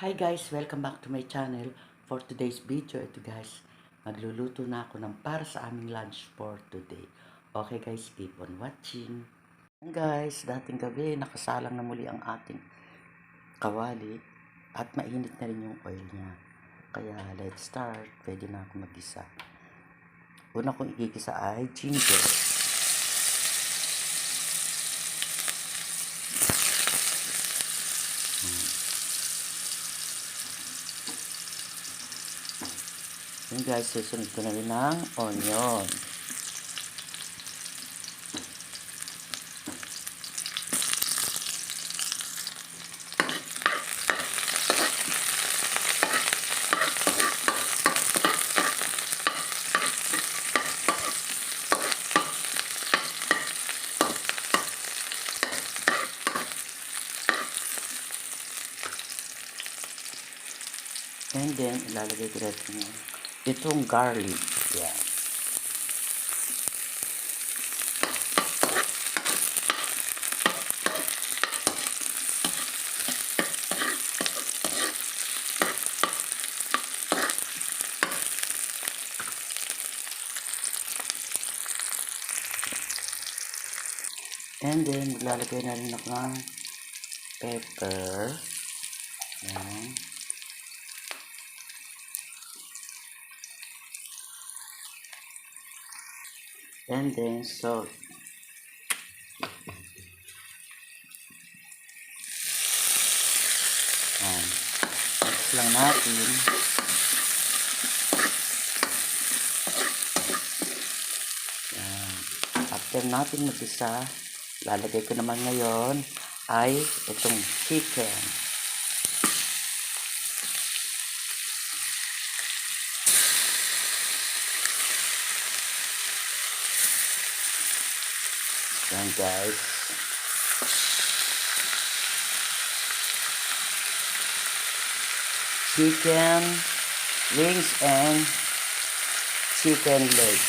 Hi guys! Welcome back to my channel. For today's video, ito guys, magluluto na ako ng para sa aming lunch for today. Okay guys, keep on watching. Guys, dating gabi, nakasalang na muli ang ating kawali at mainit na rin yung oil niya. Kaya let's start. Pwede na ako mag-isa. Una kong igigisa ay ginger. Yun guys, susunod ko na rin ng onion. And then, ilalagay ko rin itong, itong garlic. Yan. And then, maglalagay na rin ako ng pepper. Yan. And then salt. Yan. Mix lang natin. Yan. After natin mag-isa, lalagay ko naman ngayon ay itong chicken. Guys. Chicken wings and chicken legs.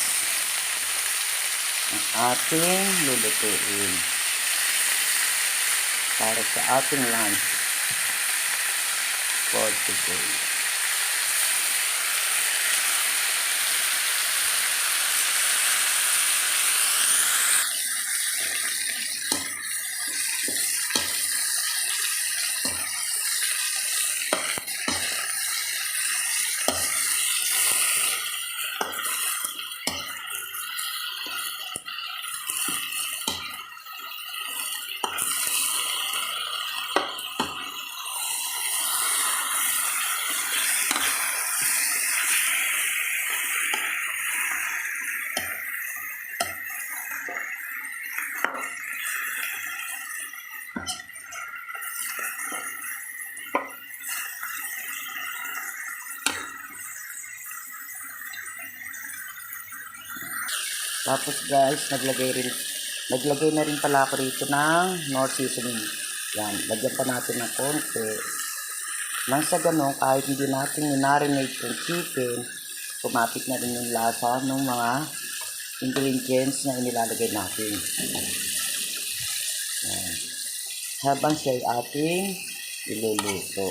Ang ating lulutuin. Para sa ating lunch for today. Tapos guys, naglagay rin naglagay na rin pala ako rito ng nor seasoning. Yan, lagyan pa natin ng konti. Nang sa ganun, kahit hindi natin minarinate yung chicken, kumapit na rin yung lasa ng mga ingredients na inilalagay natin. Yan. Habang siya ay ating iluluto.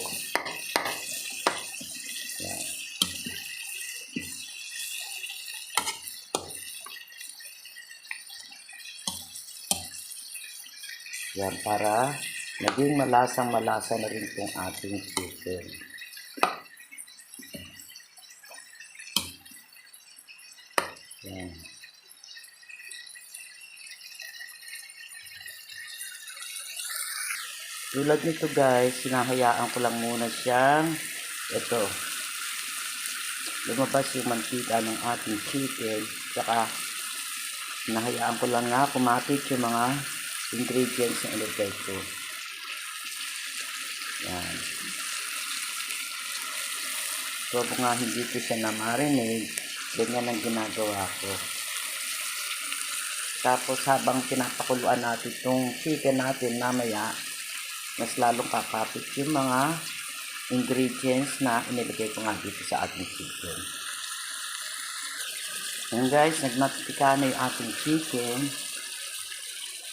Yan, para naging malasang malasa na rin itong ating chicken. Yan. Tulad nito guys, sinahayaan ko lang muna siyang ito. Lumabas yung mantika ng ating chicken. Saka, sinahayaan ko lang na kumapit yung mga ingredients na ilagay ko. Yan. Kung nga hindi ko siya na-marinate, ganyan ang ginagawa ko. Tapos, habang pinapakuluan natin itong chicken natin mamaya, mas lalong kakapit yung mga ingredients na inilagay ko nga dito sa ating chicken. Yan guys, nagmatika na yung ating chicken.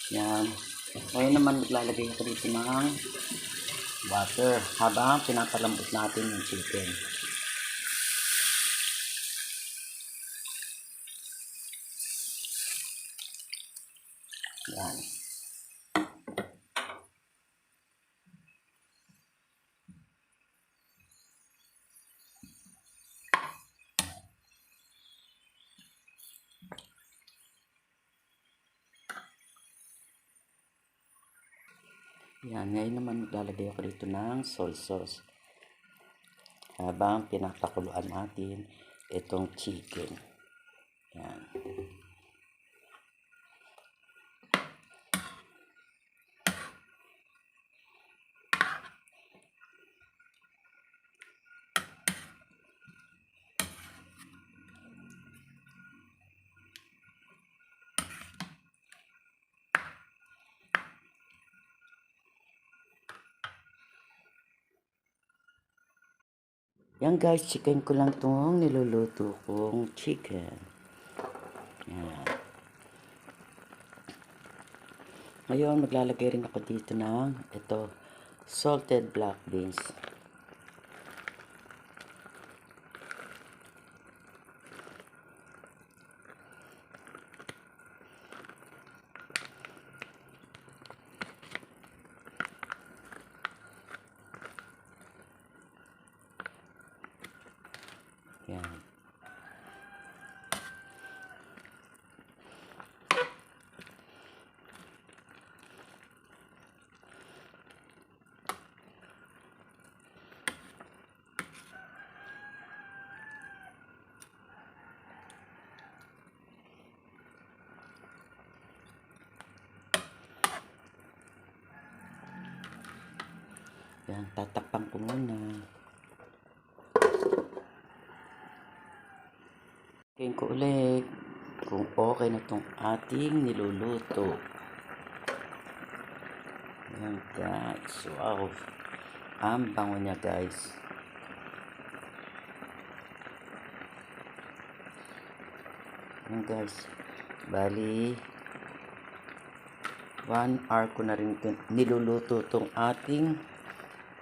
Yan. Ngayon naman maglalagay ako dito ng water habang pinapalambot natin yung chicken. Yan. Yan, ngayon naman maglalagay ako dito ng soy sauce. Habang pinapakuluan natin itong chicken. Yan. Yan guys, chicken ko lang itong niluluto kong chicken. Yan. Ngayon, maglalagay rin ako dito ng ito, salted black beans. Yan. Yan, tatakpan ko muna. Tingin ko ulit kung okay na tong ating niluluto. Ayan guys. Wow. Ang bango niya guys. Ayan guys. Bali, 1 hour ko na rin niluluto tong ating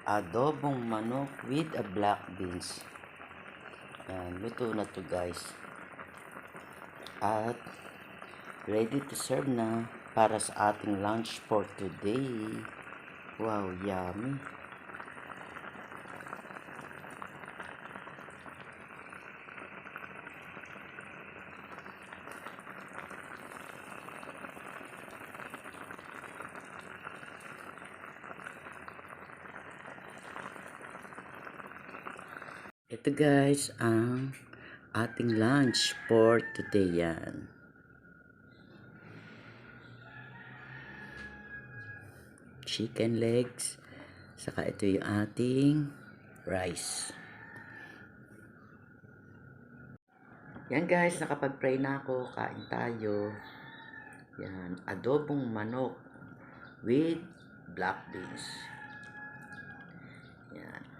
adobong manok with a black beans. Yan, luto na to guys. At ready to serve na para sa ating lunch for today. Wow, yummy. Ito guys, ang ating lunch for today yan. Chicken legs. Saka ito yung ating rice. Yan guys, nakapag-pray na ako. Kain tayo. Yan, adobong manok with black beans. Yan.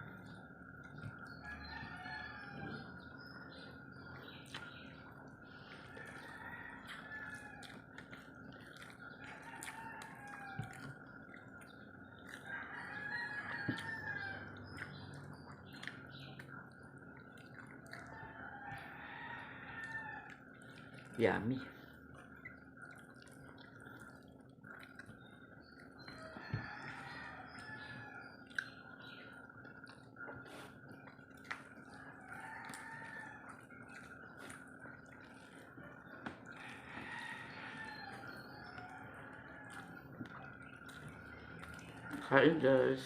Yummy. Kain guys.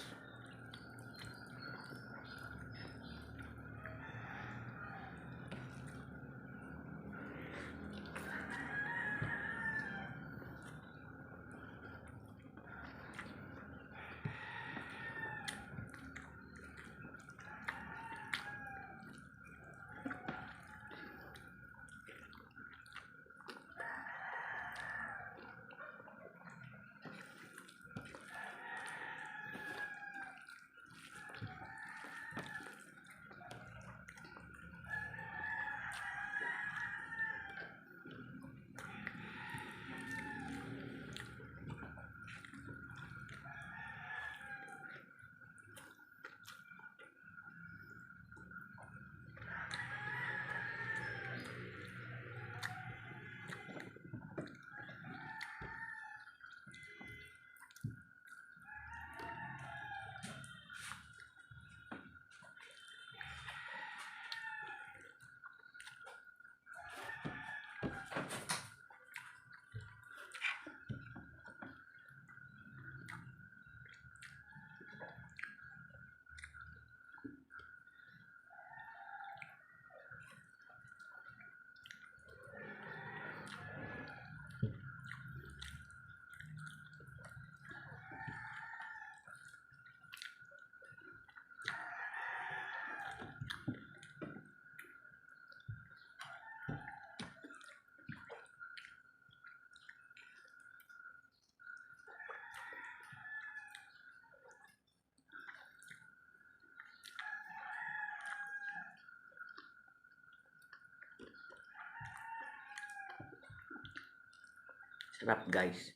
Sarap guys.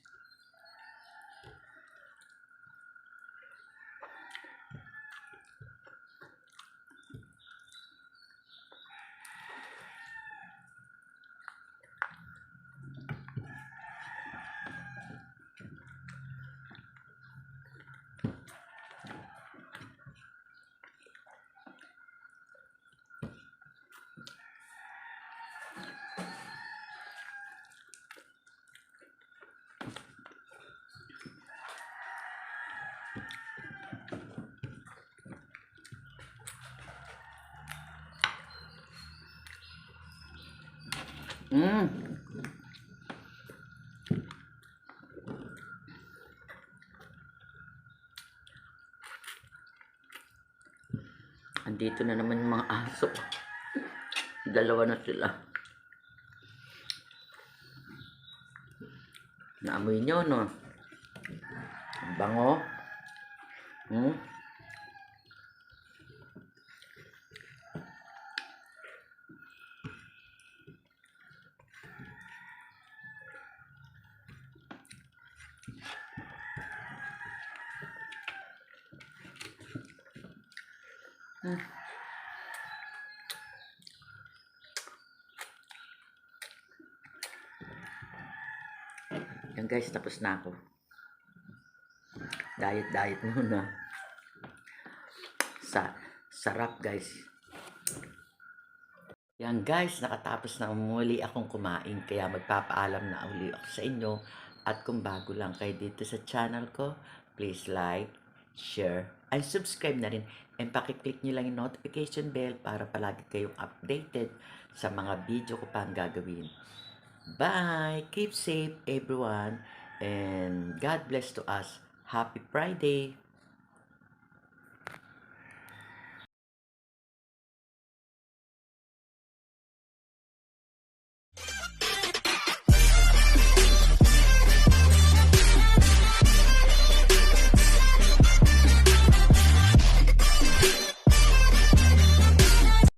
Mm. Andito na naman yung mga aso. Dalawa na sila. Naamoy nyo, no? Ang bango. Hmm? Yan guys, tapos na ako. Diet, diet muna. Sa, sarap guys. Yan guys, nakatapos na muli akong kumain kaya magpapaalam na uli ako sa inyo. At kung bago lang kayo dito sa channel ko, please like, share, and subscribe na rin. And pakiclick nyo lang yung notification bell para palagi kayong updated sa mga video ko pang gagawin. Bye! Keep safe everyone and God bless to us. Happy Friday!